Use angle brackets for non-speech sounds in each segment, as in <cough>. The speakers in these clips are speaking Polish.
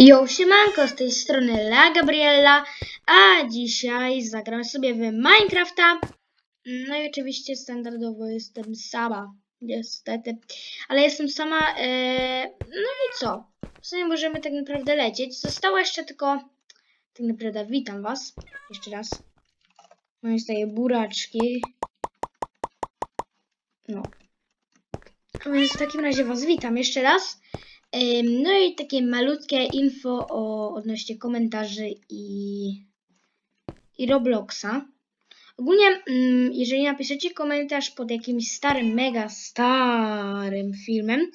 Yo, siemanko, z tej strony La Gabriella, a dzisiaj zagram sobie w Minecrafta. No i oczywiście standardowo jestem sama, niestety, ale jestem sama, e, no i co? W sumie możemy tak naprawdę lecieć. Zostało jeszcze tylko, tak naprawdę witam was, jeszcze raz. Mam tutaj buraczki. No. Więc w takim razie was witam jeszcze raz. No i takie malutkie info o odnośnie komentarzy i, i Robloxa. Ogólnie, mm, jeżeli napiszecie komentarz pod jakimś starym, mega starym filmem,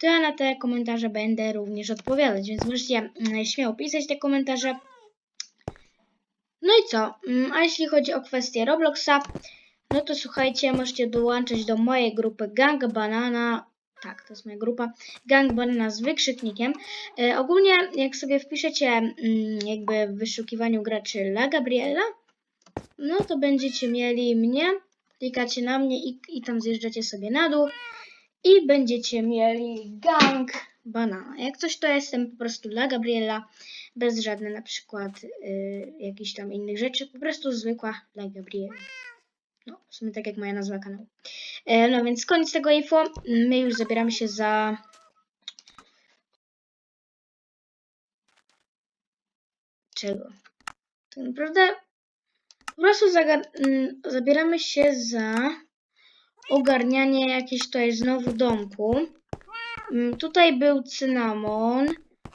to ja na te komentarze będę również odpowiadać, więc możecie mm, śmiało pisać te komentarze. No i co? Mm, A jeśli chodzi o kwestię Robloxa, no to słuchajcie, możecie dołączyć do mojej grupy Gang Banana. Tak, to jest moja grupa. Gang Banana z wykrzyknikiem. E, ogólnie, jak sobie wpiszecie mm, jakby w wyszukiwaniu graczy La Gabriela, no to będziecie mieli mnie, klikacie na mnie i, i tam zjeżdżacie sobie na dół i będziecie mieli Gang Banana. Jak coś, to jestem po prostu La Gabriela, bez żadnych na przykład y, jakichś tam innych rzeczy, po prostu zwykła La Gabriela. No, w sumie tak jak moja nazwa kanału. E, no więc koniec tego info. My już zabieramy się za... Czego? Tak naprawdę po prostu mm, zabieramy się za ogarnianie jakiegoś tutaj znowu domku. Mm, Tutaj był cynamon,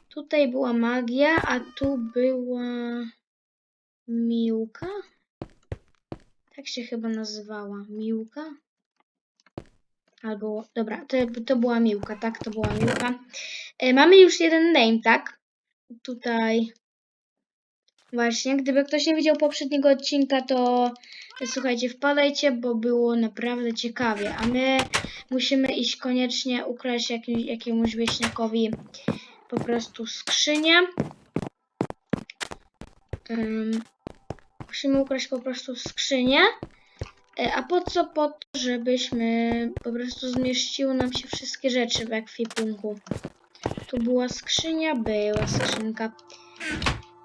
tutaj była magia, a tu była miłka. Tak się chyba nazywała. Miłka? Albo, dobra, to, to była Miłka, tak, to była Miłka. E, mamy już jeden name, tak? Tutaj. Właśnie, gdyby ktoś nie widział poprzedniego odcinka, to słuchajcie, wpadajcie, bo było naprawdę ciekawie. A my musimy iść koniecznie ukraść jakim, jakiemuś wieśniakowi po prostu skrzynię. Ym, musimy ukraść po prostu skrzynię. E, A po co? Po to, żebyśmy po prostu zmieściły nam się wszystkie rzeczy w ekwipunku. Tu była skrzynia, była skrzynka.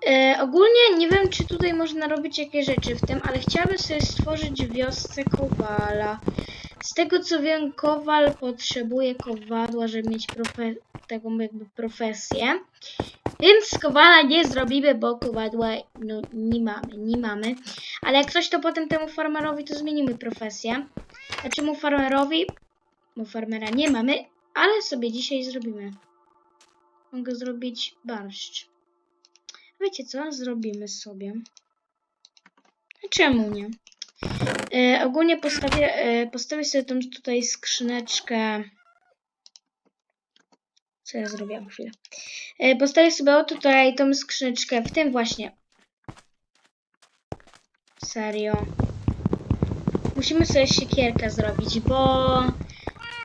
E, ogólnie nie wiem, czy tutaj można robić jakieś rzeczy w tym, ale chciałabym sobie stworzyć wiosce Kowala. Z tego co wiem, Kowal potrzebuje kowadła, żeby mieć profe- taką jakby profesję. Więc kowala nie zrobimy, bo kowadła no, nie mamy, nie mamy. Ale jak coś, to potem temu farmerowi to zmienimy profesję. A czemu farmerowi? Bo farmera nie mamy, ale sobie dzisiaj zrobimy. Mogę zrobić barszcz. Wiecie co? Zrobimy sobie. Czemu nie? E, ogólnie postawię, e, postawię sobie tą tutaj skrzyneczkę. Co ja zrobiłam chwilę? E, postawię sobie o tutaj tą skrzyneczkę w tym właśnie. Serio. Musimy sobie siekierkę zrobić, bo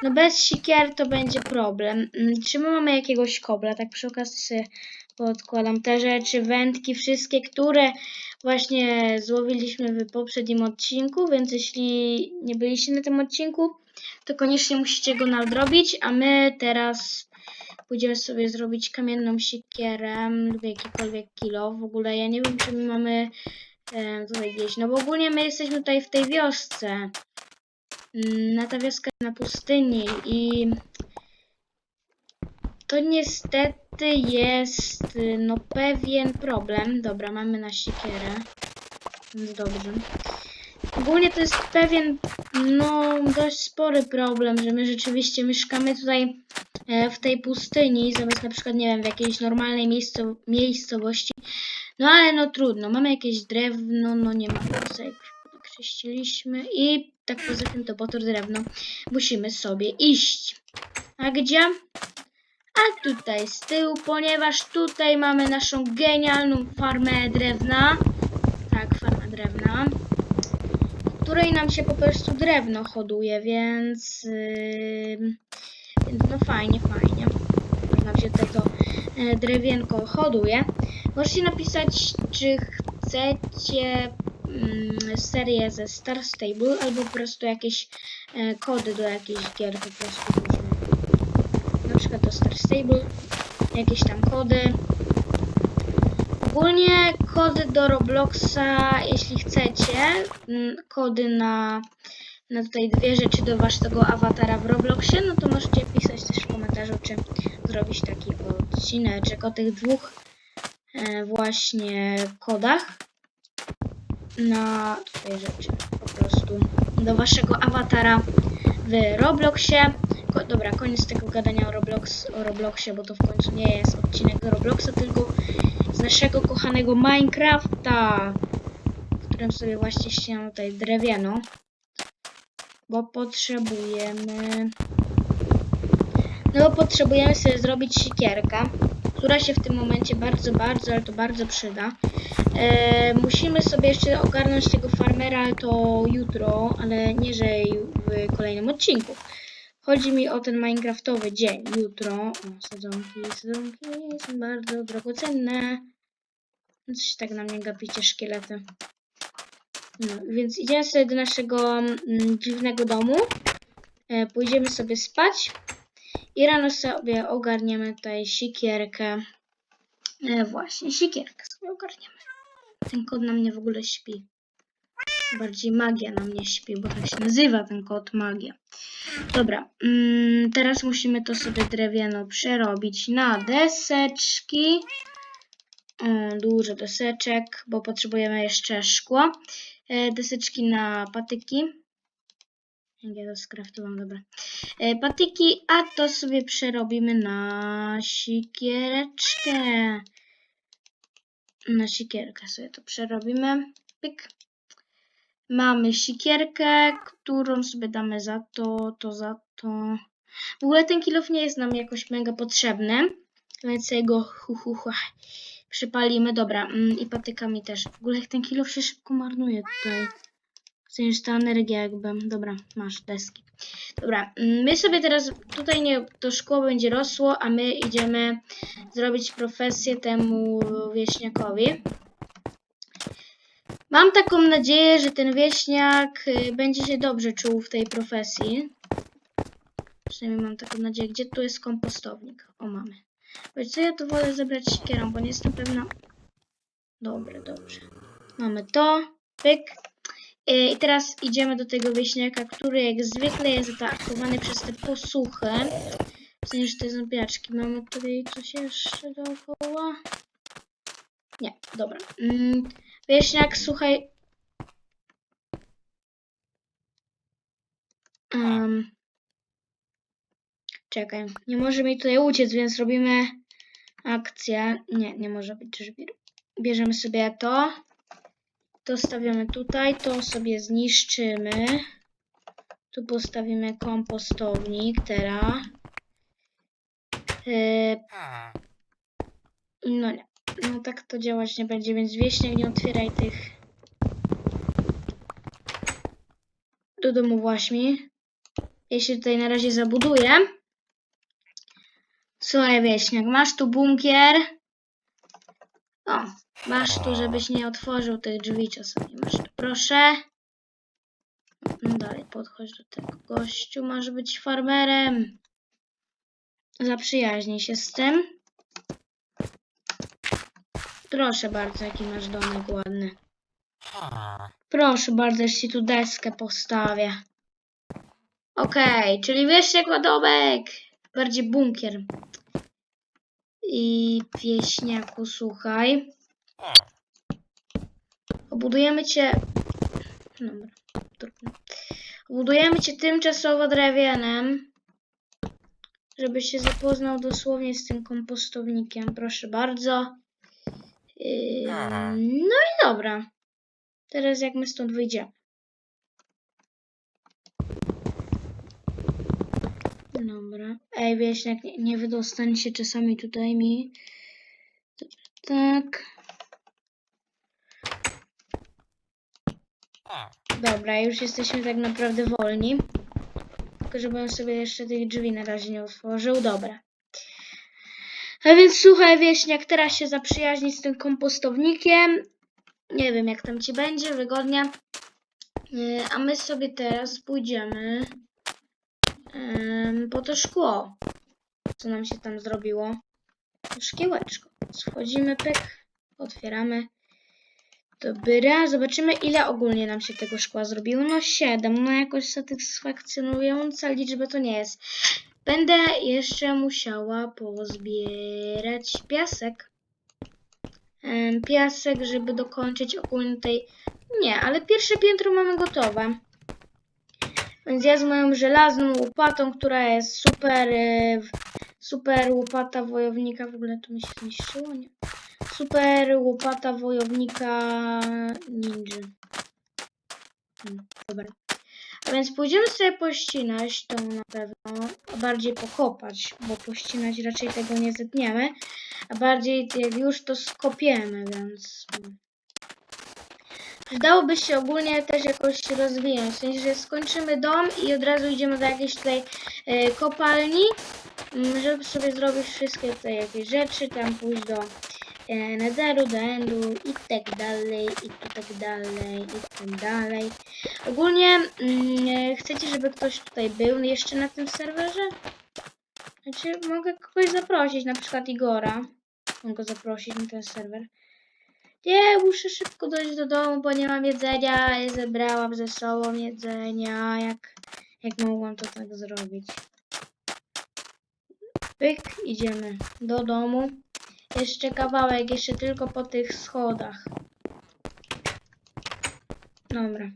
no bez siekier to będzie problem. Mm, Czy my mamy jakiegoś kobla? Tak przy okazji sobie podkładam te rzeczy, wędki, wszystkie, które właśnie złowiliśmy w poprzednim odcinku, więc jeśli nie byliście na tym odcinku, to koniecznie musicie go nadrobić, a my teraz pójdziemy sobie zrobić kamienną siekierę lub jakikolwiek kilo. W ogóle ja nie wiem, czy my mamy e, tutaj gdzieś, no bo ogólnie my jesteśmy tutaj w tej wiosce. Mm, Na ta wioska na pustyni i to niestety jest no pewien problem. Dobra, mamy na siekierę. Więc dobrze. Ogólnie to jest pewien, no dość spory problem, że my rzeczywiście mieszkamy tutaj e, w tej pustyni, zamiast na przykład, nie wiem, w jakiejś normalnej miejscow miejscowości. No ale no trudno, mamy jakieś drewno, no nie mamy tutaj krzyściliśmy i tak poza tym to po to drewno musimy sobie iść. A gdzie? A tutaj z tyłu, ponieważ tutaj mamy naszą genialną farmę drewna. Tak, farmę drewna. Której nam się po prostu drewno hoduje, więc, yy, więc no fajnie, fajnie. Nam się to e, drewienko hoduje. Możecie napisać, czy chcecie serię ze Star Stable, albo po prostu jakieś e, kody do jakiejś gier po prostu. Na przykład do Star Stable, jakieś tam kody. Ogólnie kody do Robloxa, jeśli chcecie, mm, kody na, na tutaj dwie rzeczy do waszego awatara w Robloxie, no to możecie pisać też w komentarzu, czy zrobić taki odcineczek o tych dwóch e, właśnie kodach na tutaj rzeczy po prostu do waszego awatara w Robloxie. Dobra, koniec tego gadania o, Roblox, o Robloxie, bo to w końcu nie jest odcinek Robloxa, tylko naszego kochanego Minecrafta, w którym sobie właśnie ściąłem tutaj drewieno, bo potrzebujemy... No bo potrzebujemy sobie zrobić sikierkę, która się w tym momencie bardzo, bardzo, ale to bardzo przyda. E, musimy sobie jeszcze ogarnąć tego farmera, ale to jutro, ale nie, że w kolejnym odcinku. Chodzi mi o ten Minecraftowy dzień, jutro. O, sadzonki, sadzonki są bardzo drogocenne. No Coś tak na mnie gapicie, szkielety. No, więc idziemy sobie do naszego mm, dziwnego domu. E, pójdziemy sobie spać. I rano sobie ogarniemy tutaj sikierkę. E, właśnie, sikierkę sobie ogarniemy. Ten kot na mnie w ogóle śpi. Bardziej magia na mnie śpi, bo tak się nazywa ten kot magia. Dobra, mm, teraz musimy to sobie drewniano przerobić na deseczki. O, dużo deseczek, bo potrzebujemy jeszcze szkło. E, deseczki na patyki. Ja to skraftowałam, dobra. E, patyki, a to sobie przerobimy na sikiereczkę. Na sikierkę sobie to przerobimy. Pyk. Mamy sikierkę, którą sobie damy za to, to za to. W ogóle ten kilof nie jest nam jakoś mega potrzebny, więc sobie go hu, hu, hu, przypalimy. Dobra, mm, i patykami też. W ogóle ten kilof się szybko marnuje tutaj. Sensie ta energia jakby. Dobra, masz deski. Dobra, mm, my sobie teraz tutaj nie, to szkło będzie rosło, a my idziemy zrobić profesję temu wieśniakowi. Mam taką nadzieję, że ten wieśniak y, będzie się dobrze czuł w tej profesji. Przynajmniej mam taką nadzieję. Gdzie tu jest kompostownik? O, mamy. Wiecie co, ja tu wolę zebrać siekierą, bo nie jestem pewna. Dobrze, dobrze. Mamy to. Pyk. Y, I teraz idziemy do tego wieśniaka, który jak zwykle jest zaatakowany przez te posuchy. W sensie, te zombiaczki. Mamy tutaj coś jeszcze dookoła. Nie, dobra. Mm, wieśniak, słuchaj. Um, czekaj, nie może mi tutaj uciec, więc robimy akcję. Nie, nie może być żwir. Bierzemy sobie to. To stawiamy tutaj, to sobie zniszczymy. Tu postawimy kompostownik teraz. Yy, no nie. No tak to działać nie będzie, więc wieśniak nie otwieraj tych. Do domu właśnie. Ja się tutaj na razie zabuduję. Słuchaj wieśniak, masz tu bunkier. O, masz tu, żebyś nie otworzył tych drzwi czasami. Masz tu, proszę. No dalej, podchodź do tego gościu. Masz być farmerem. Zaprzyjaźnij się z tym. Proszę bardzo, jaki masz domek ładny. Proszę bardzo, jeszcze ci tu deskę postawię. Okej, czyli wiesz jak ma domek. Bardziej bunkier. I wieśniaku, słuchaj. Obudujemy cię... Dobra, trudno. Obudujemy cię tymczasowo drewnianem. Żebyś się zapoznał dosłownie z tym kompostownikiem. Proszę bardzo. Yy, no i dobra. Teraz jak my stąd wyjdziemy. Dobra. Ej, wieśniak, nie, nie wydostań się czasami tutaj mi. Tak. Dobra, już jesteśmy tak naprawdę wolni. Tylko żebym sobie jeszcze tych drzwi na razie nie otworzył. Dobra. A więc słuchaj, wieśniak, teraz się zaprzyjaźni z tym kompostownikiem. Nie wiem, jak tam ci będzie, wygodnie. Yy, A my sobie teraz pójdziemy em, po to szkło. Co nam się tam zrobiło? Szkiełeczko. Schodzimy, pyk. Otwieramy. Dobra, zobaczymy ile ogólnie nam się tego szkła zrobiło. No 7, no jakoś satysfakcjonująca liczba to nie jest. Będę jeszcze musiała pozbierać piasek. Piasek, żeby dokończyć ogólnie tej... Nie, ale pierwsze piętro mamy gotowe. Więc ja z moją żelazną łopatą, która jest super, e, super łopata wojownika, w ogóle to mi się zniszczyło, nie? Super łopata wojownika ninja. Hmm, dobra. Więc pójdziemy sobie pościnać to na pewno, a bardziej pokopać, bo pościnać raczej tego nie zetniemy, a bardziej jak już to skopiemy, więc... Przydałoby się ogólnie też jakoś rozwinąć, w sensie, że skończymy dom i od razu idziemy do jakiejś tutaj e, kopalni, żeby sobie zrobić wszystkie tutaj jakieś rzeczy, tam pójść do e, netheru, do endu i tak dalej, i tu tak dalej, i tak dalej. Ogólnie mm, e, chcecie, żeby ktoś tutaj był jeszcze na tym serwerze? Znaczy, mogę kogoś zaprosić, na przykład Igora. Mogę go zaprosić na ten serwer. Nie, muszę szybko dojść do domu, bo nie mam jedzenia. Ja zebrałam ze sobą jedzenia. Jak, jak mogłam to tak zrobić? Pyk, idziemy do domu. Jeszcze kawałek, jeszcze tylko po tych schodach. Dobra.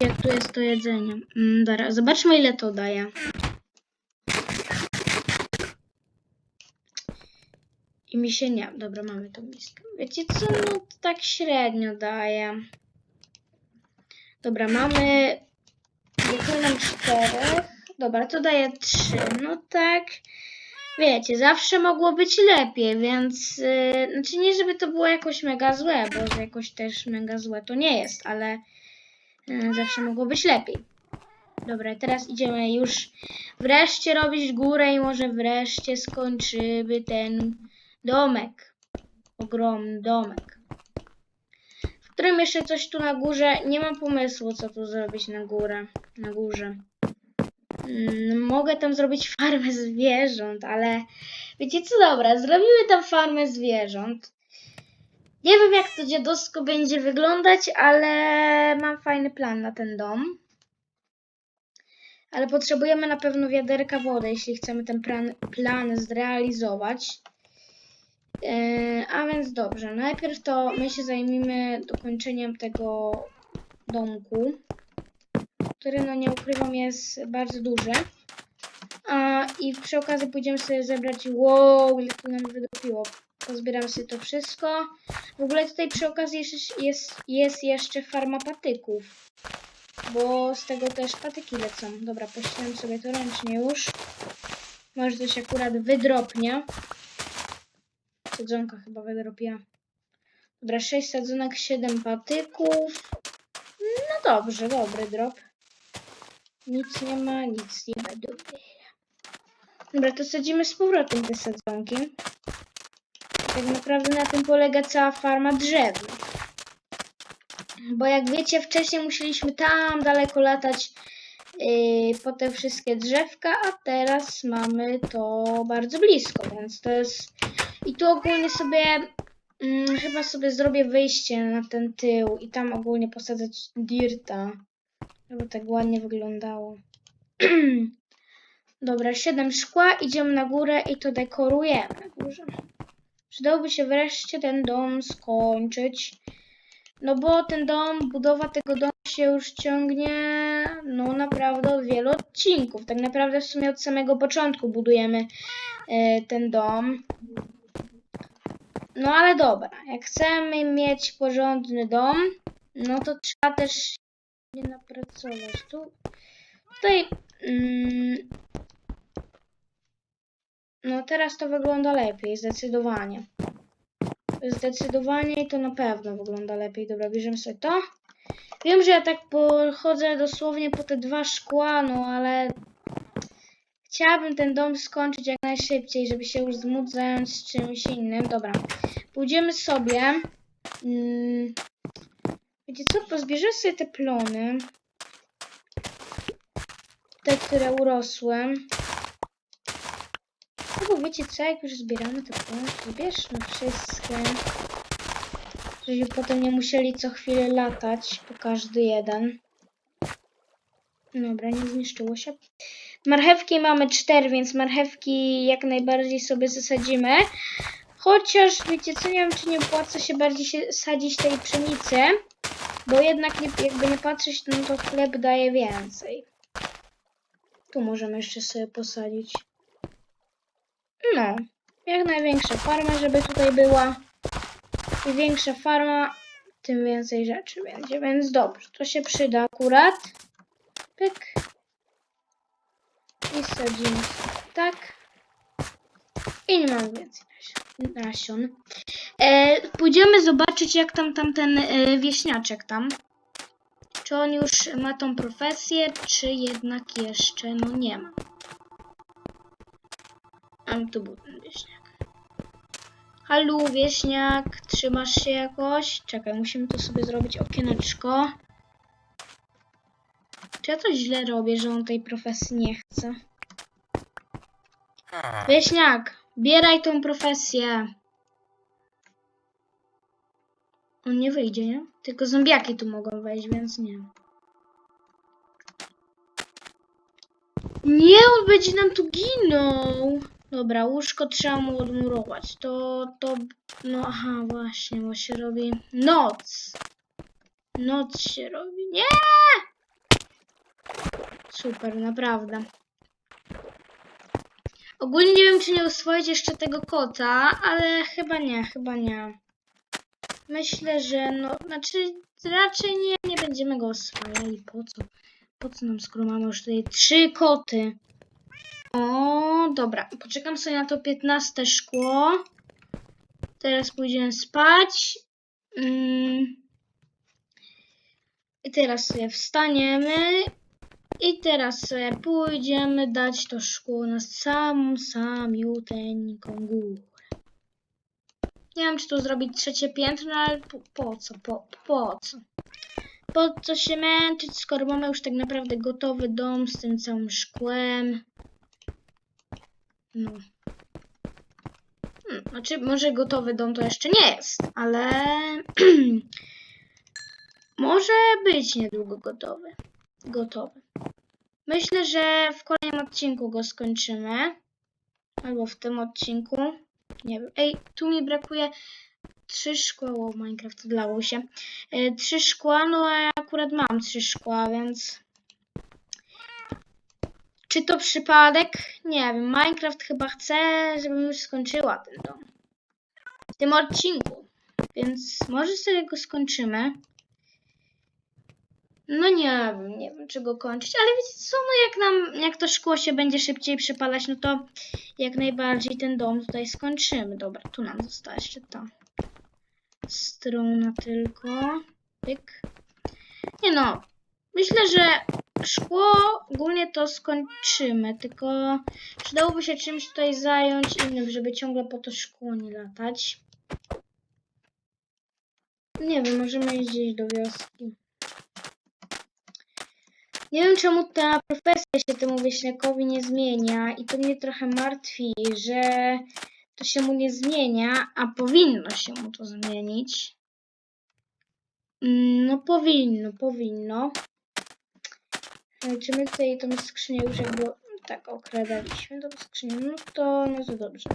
Jak tu jest to jedzenie? Mm, dobra, zobaczmy ile to daje. I mi się nie. Dobra, mamy tą miskę. Wiecie co? No tak średnio daje. Dobra, mamy. Brakuje nam czterech. Dobra, to daje trzy. No tak. Wiecie, zawsze mogło być lepiej, więc. Yy, znaczy nie, żeby to było jakoś mega złe, bo jakoś też mega złe to nie jest, ale yy, zawsze mogło być lepiej. Dobra, teraz idziemy już wreszcie robić górę i może wreszcie skończymy ten domek. Ogromny domek. W którym jeszcze coś tu na górze. Nie mam pomysłu, co tu zrobić na górę. Na górze. Mm, mogę tam zrobić farmę zwierząt, ale wiecie co, dobra, zrobimy tam farmę zwierząt. Nie wiem, jak to dziadowsko będzie wyglądać, ale mam fajny plan na ten dom. Ale potrzebujemy na pewno wiaderka wody, jeśli chcemy ten plan, plan zrealizować. Yy, a więc dobrze, najpierw to my się zajmiemy dokończeniem tego domku, który no nie ukrywam jest bardzo duży. A, I przy okazji pójdziemy sobie zebrać, wow, ile tu nam wydropiło. Pozbieram sobie to wszystko. W ogóle tutaj przy okazji jest, jest, jest jeszcze farma patyków, bo z tego też patyki lecą. Dobra, pościnam sobie to ręcznie już. Może coś akurat wydropnie. Sadzonka chyba wydropiła. Dobra, 6 sadzonek, 7 patyków. No dobrze, dobry drop. Nic nie ma, nic nie ma, dobra. To sadzimy z powrotem te sadzonki. Tak naprawdę na tym polega cała farma drzew. Bo jak wiecie, wcześniej musieliśmy tam daleko latać yy, po te wszystkie drzewka, a teraz mamy to bardzo blisko, więc to jest... I tu ogólnie sobie, mm, chyba sobie zrobię wyjście na ten tył i tam ogólnie posadzać dirta, żeby tak ładnie wyglądało. <clears throat> Dobra, 7 szkła, idziemy na górę i to dekorujemy na. Przydałoby się wreszcie ten dom skończyć. No bo ten dom, budowa tego domu się już ciągnie, no naprawdę od wielu odcinków. Tak naprawdę w sumie od samego początku budujemy e, ten dom. No ale dobra, jak chcemy mieć porządny dom, no to trzeba też nie napracować. Tu, tutaj, mm, no teraz to wygląda lepiej, zdecydowanie. Zdecydowanie i to na pewno wygląda lepiej. Dobra, bierzemy sobie to. Wiem, że ja tak pochodzę dosłownie po te dwa szkła, no ale chciałabym ten dom skończyć jak najszybciej, żeby się już móc zająć czymś innym. Dobra, pójdziemy sobie. Mm, wiecie co, pozbierzę sobie te plony. Te, które urosły. No bo wiecie co, jak już zbieramy te plony, to wszystkie. Żebyśmy potem nie musieli co chwilę latać po każdy jeden. Dobra, nie zniszczyło się. Marchewki mamy cztery, więc marchewki jak najbardziej sobie zasadzimy. Chociaż wiecie co, nie wiem czy nie opłaca się bardziej się sadzić tej pszenicy, bo jednak nie, jakby nie patrzeć, no to chleb daje więcej. Tu możemy jeszcze sobie posadzić. No, jak największa farma, żeby tutaj była. Im większa farma, tym więcej rzeczy będzie, więc dobrze, to się przyda akurat. Pyk. I sadzimy tak. I nie mam więcej nasion-. E, pójdziemy zobaczyć, jak tam tamten e, wieśniaczek tam. Czy on już ma tą profesję, czy jednak jeszcze no nie ma. A to był ten wieśniak. Halu, wieśniak, trzymasz się jakoś? Czekaj, musimy tu sobie zrobić okieneczko. Czy ja coś źle robię, że on tej profesji nie chce? Wieśniak, bieraj tą profesję. On nie wyjdzie, nie? Tylko zombiaki tu mogą wejść, więc nie. Nie, on będzie nam tu ginął. Dobra, łóżko trzeba mu odmurować. To, to, no aha, właśnie, bo się robi noc. Noc się robi. Nie! Super, naprawdę. Ogólnie nie wiem, czy nie uswoić jeszcze tego kota, ale chyba nie, chyba nie. Myślę, że no, znaczy raczej nie, nie będziemy go oswajali. Po co? Po co nam, skoro mamy już tutaj trzy koty? O, dobra. Poczekam sobie na to 15 szkło. Teraz pójdziemy spać. Mm. I teraz sobie wstaniemy. I teraz pójdziemy dać to szkło na samą, samiuteńką górę. Nie wiem, czy tu zrobić trzecie piętro, ale po, po co? Po, po co? Po co się męczyć, skoro mamy już tak naprawdę gotowy dom z tym całym szkłem? No. Hmm, Znaczy, może gotowy dom to jeszcze nie jest, ale <clears throat> może być niedługo gotowy. Gotowy. Myślę, że w kolejnym odcinku go skończymy. Albo w tym odcinku. Nie wiem. Ej, tu mi brakuje trzy szkła. O, Minecraft odlało się. E, trzy szkła, no a ja akurat mam trzy szkła, więc... Czy to przypadek? Nie wiem. Minecraft chyba chce, żebym już skończyła ten dom. W tym odcinku. Więc może sobie go skończymy. No nie wiem, nie wiem, czy go kończyć, ale wiecie co, no jak nam, jak to szkło się będzie szybciej przypalać, no to jak najbardziej ten dom tutaj skończymy. Dobra, tu nam została jeszcze ta strona tylko. Pyk. Nie no, myślę, że szkło ogólnie to skończymy, tylko przydałoby się czymś tutaj zająć innym, żeby ciągle po to szkło nie latać. Nie wiem, możemy iść gdzieś do wioski. Nie wiem czemu ta profesja się temu wieśniakowi nie zmienia i to mnie trochę martwi, że to się mu nie zmienia, a powinno się mu to zmienić. Mm, No powinno, powinno. Czy my tutaj tą skrzynię już jakby tak okradaliśmy tą skrzynię? No to, no to dobrze.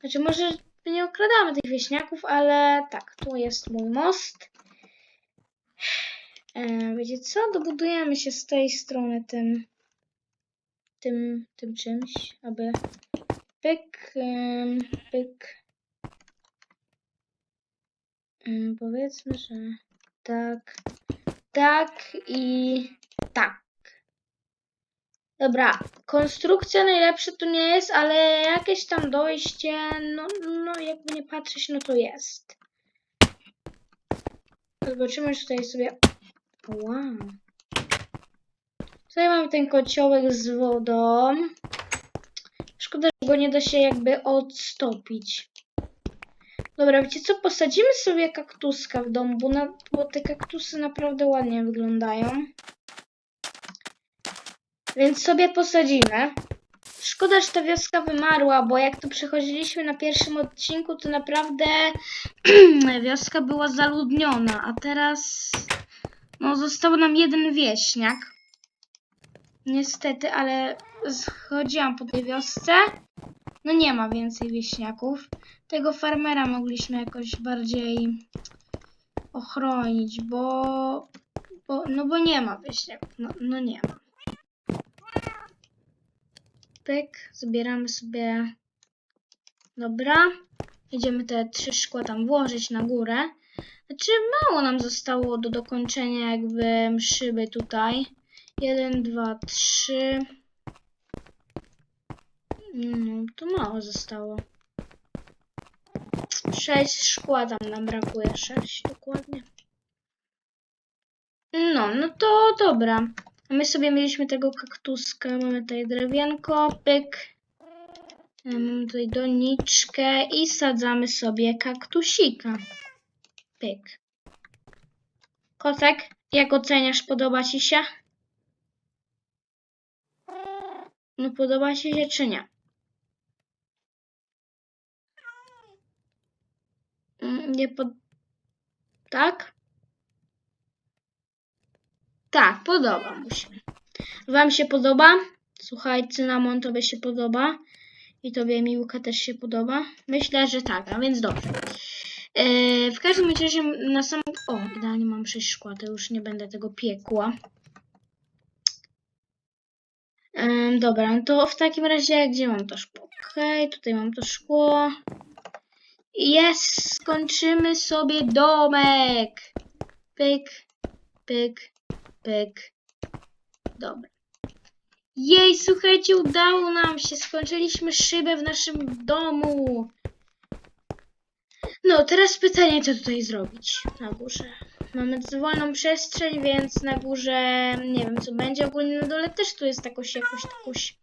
Znaczy może nie okradamy tych wieśniaków, ale tak, tu jest mój most. E, wiecie co? Dobudujemy się z tej strony tym, tym, tym czymś, aby pyk, em, pyk. Em, powiedzmy, że tak, tak i tak. Dobra, konstrukcja najlepsza to nie jest, ale jakieś tam dojście, no, no jakby nie patrzeć, no to jest. Zobaczymy, czy tutaj sobie Wow. Tutaj mamy ten kociołek z wodą. Szkoda, że go nie da się jakby odstopić. Dobra, wiecie co? Posadzimy sobie kaktuska w domu, bo, na, bo te kaktusy naprawdę ładnie wyglądają. Więc sobie posadzimy. Szkoda, że ta wioska wymarła, bo jak tu przechodziliśmy na pierwszym odcinku, to naprawdę <clears throat> wioska była zaludniona, a teraz no został nam jeden wieśniak. Niestety, ale chodziłam po tej wiosce. No nie ma więcej wieśniaków. Tego farmera mogliśmy jakoś bardziej ochronić, bo, bo no bo nie ma wieśniaków. No, no nie ma. Pyk, zbieramy sobie. Dobra. Idziemy te trzy szkła tam włożyć na górę. Znaczy mało nam zostało do dokończenia jakby szyby tutaj. Jeden, dwa, trzy. No, to mało zostało. Sześć szkła tam nam brakuje. Sześć dokładnie. No, no to dobra. A my sobie mieliśmy tego kaktuska. Mamy tutaj drewienko, pyk. E, Mamy tutaj doniczkę i sadzamy sobie kaktusika. Pyk. Kotek, jak oceniasz? Podoba ci się? No podoba ci się czy nie? Mm, Nie pod... Tak? Tak, podoba mu się. Wam się podoba? Słuchaj, cynamon tobie się podoba? I tobie Miłka też się podoba? Myślę, że tak, a więc dobrze. Eee, w każdym razie na sam... O, idealnie mam 6 szkła, to już nie będę tego piekła. Em, dobra, no to w takim razie, gdzie mam to szkło? Okej, tutaj mam to szkło. Jest, skończymy sobie domek. Pyk, pyk, pyk. Dobra. Jej, słuchajcie, udało nam się. Skończyliśmy szybę w naszym domu. No, teraz pytanie, co tutaj zrobić na górze. Mamy wolną przestrzeń, więc na górze nie wiem, co będzie. Ogólnie na dole też tu jest jakoś, jakoś, jakoś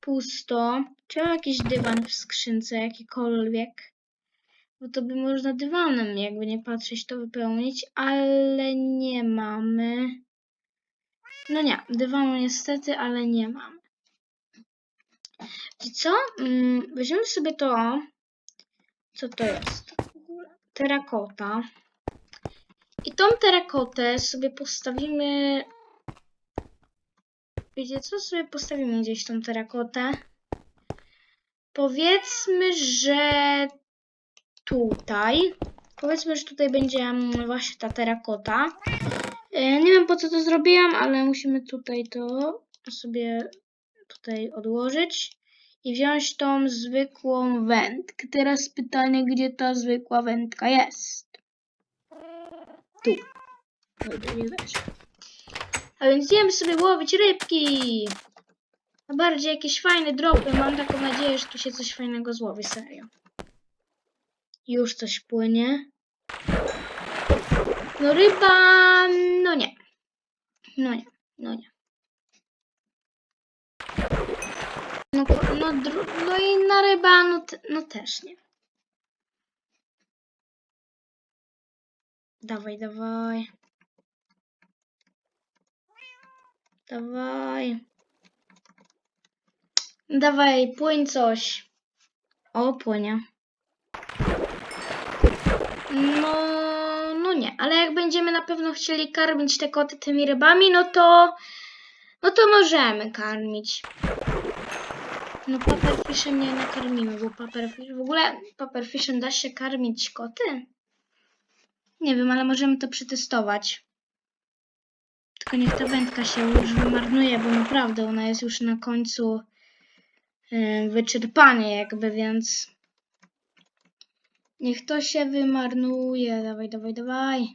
pusto. Czy mam jakiś dywan w skrzynce, jakikolwiek? Bo to by można dywanem, jakby nie patrzeć, to wypełnić, ale nie mamy. No nie, dywanu niestety, ale nie mamy. I co? Mm, weźmiemy sobie to. Co to jest? Terakota. I tą terakotę sobie postawimy. Wiecie co? Sobie postawimy gdzieś tą terakotę. Powiedzmy, że tutaj. Powiedzmy, że tutaj będzie właśnie ta terakota. E, Nie wiem po co to zrobiłam, ale musimy tutaj to sobie tutaj odłożyć i wziąć tą zwykłą wędkę. Teraz pytanie, gdzie ta zwykła wędka jest? Tu. Nie. A więc idziemy sobie łowić rybki. A bardziej jakieś fajne dropy. Mam taką nadzieję, że tu się coś fajnego złowi, serio. Już coś płynie. No ryba, no nie. No nie, no nie. No, no, no i na ryba, no, no też nie. Dawaj, dawaj. Dawaj. Dawaj, płyń coś. O, płynie. No, no nie, ale jak będziemy na pewno chcieli karmić te koty tymi rybami, no to, no to możemy karmić. No paperfishem nie nakarmimy, bo paperfish, w ogóle paperfishem da się karmić koty? Nie wiem, ale możemy to przetestować. Tylko niech ta wędka się już wymarnuje, bo naprawdę ona jest już na końcu yy, wyczerpanie jakby, więc niech to się wymarnuje. Dawaj, dawaj, dawaj.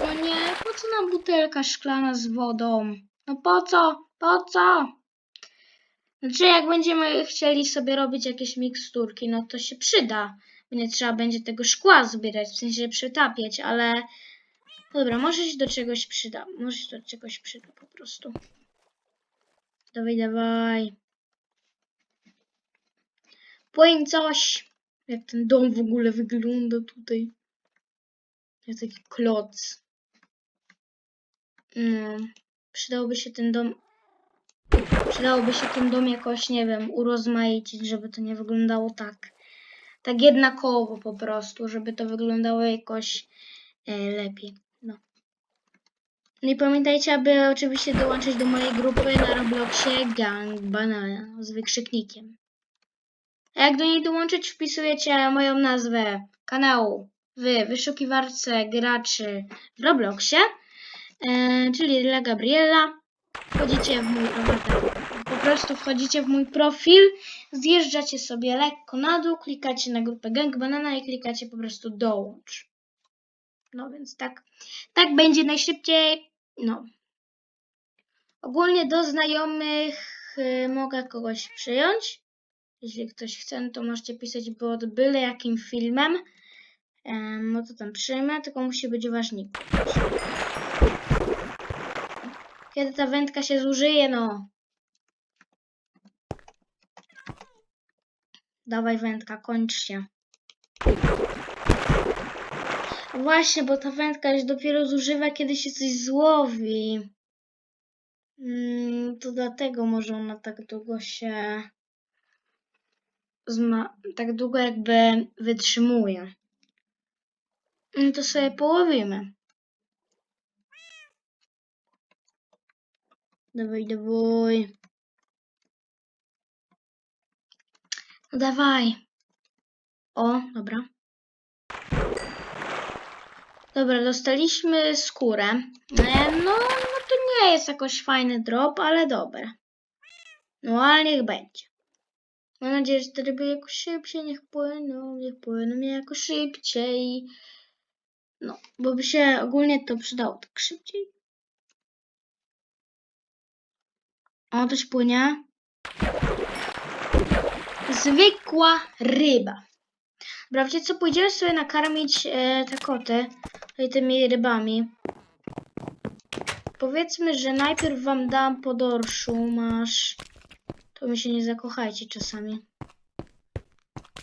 No nie, po co nam butelka szklana z wodą? No po co? Po co? Znaczy, jak będziemy chcieli sobie robić jakieś miksturki, no to się przyda. Nie trzeba będzie tego szkła zbierać, w sensie przetapiać, ale... Dobra, może się do czegoś przyda. Może się do czegoś przyda po prostu. Dawaj, dawaj. Płyń coś. Jak ten dom w ogóle wygląda tutaj. Jak taki kloc. No. Przydałby się ten dom Przydałoby się ten dom jakoś, nie wiem, urozmaicić, żeby to nie wyglądało tak, tak jednakowo po prostu, żeby to wyglądało jakoś e, lepiej. No. No i pamiętajcie, aby oczywiście dołączyć do mojej grupy na Robloxie Gang Banana z wykrzyknikiem. A jak do niej dołączyć, wpisujecie moją nazwę kanału w wyszukiwarce graczy w Robloxie, e, czyli dla Gabriela. Wchodzicie w mój po prostu wchodzicie w mój profil, zjeżdżacie sobie lekko na dół, klikacie na grupę Gang Banana i klikacie po prostu dołącz. No więc tak, tak będzie najszybciej. No. Ogólnie do znajomych y, mogę kogoś przyjąć. Jeśli ktoś chce, no to możecie pisać pod byle jakim filmem. Em, no to tam przyjmę, tylko musi być ważnik. Kiedy ta wędka się zużyje, no. Dawaj wędka, kończ się. Właśnie, bo ta wędka się dopiero zużywa, kiedy się coś złowi. Mm, to dlatego może ona tak długo się. Tak długo jakby wytrzymuje. No to sobie połowimy. Dawaj, dawaj. No dawaj. O, dobra. Dobra, dostaliśmy skórę. E, No, no to nie jest jakoś fajny drop, ale dobra. No, ale niech będzie. Mam nadzieję, że te ryby jakoś szybciej niech płyną, niech płyną jakoś szybciej. No, bo by się ogólnie to przydało tak szybciej. O, coś płynie. Zwykła ryba. Dobra, co, pójdziemy sobie nakarmić e, te koty tymi rybami. Powiedzmy, że najpierw wam dam po dorszu, masz. To mi się nie zakochajcie czasami.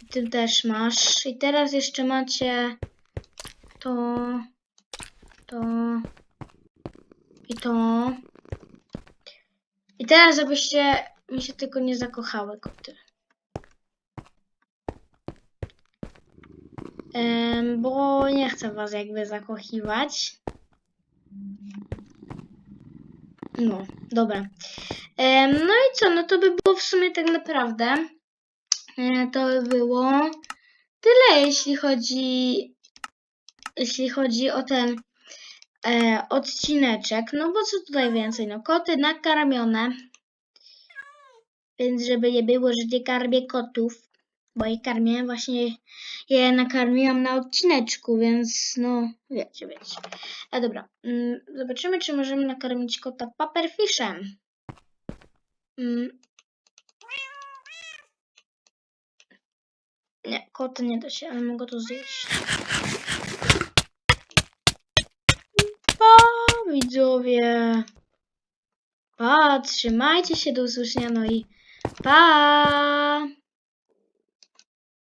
I Ty też masz. I teraz jeszcze macie to, to i to. I teraz, żebyście mi się tylko nie zakochały koty. Bo nie chcę was jakby zakochiwać. No, dobra. No i co, no to by było w sumie tak naprawdę. E, to by było tyle, jeśli chodzi, jeśli chodzi o ten e, odcineczek. No bo co tutaj więcej? No koty nakarmione. Więc żeby nie było, że nie karmię kotów, bo je karmię właśnie, je nakarmiłam na odcineczku, więc no wiecie, wiecie. A dobra, mm, zobaczymy czy możemy nakarmić kota paperfishem. Mm. Nie, kota nie da się, ale mogę to zjeść. Pa, widzowie. Pa, trzymajcie się, do usłyszenia, no i pa!